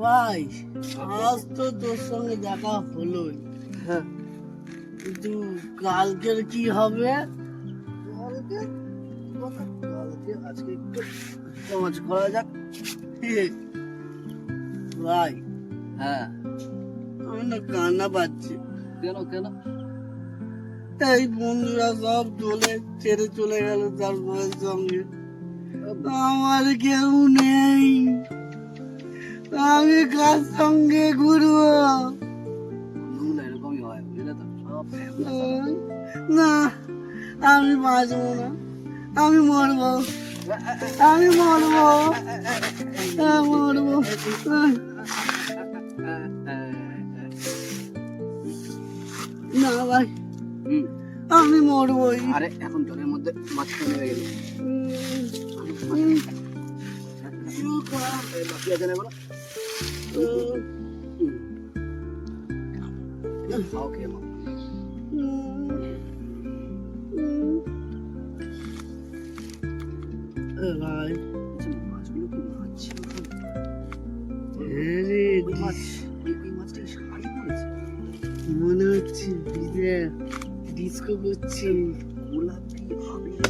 ভাই আজ তো তোর সঙ্গে দেখা হলোই। হ্যাঁ। কিন্তু কালকের কি হবে? কালকে? কালকে আজকে একটু সমাজ করা যাক। ভাই হ্যাঁ। আমি না কান্না পাচ্ছি। কেন কেন? এই বন্ধুরা সব চলে ছেড়ে চলে গেল তার বউয়ের সঙ্গে। আমার কেউ নেই আমি কার সঙ্গে ঘুরবো হয় না আমি বাঁচবো না আমি মরবো আমি মরবো হ্যাঁ, মরবো না ভাই। আমি মরবোই। আরে এখন জলের মধ্যে মাছ নেমে গেল। বাকি আছে না এগুলো খাও খেয়ে নাও। ভাই। মাছগুলো কি মাছ? মাছ? ওই মাছটা শাড়ি মনে হচ্ছে বিদে ডিস্কো হচ্ছে গোলাপি আবিরের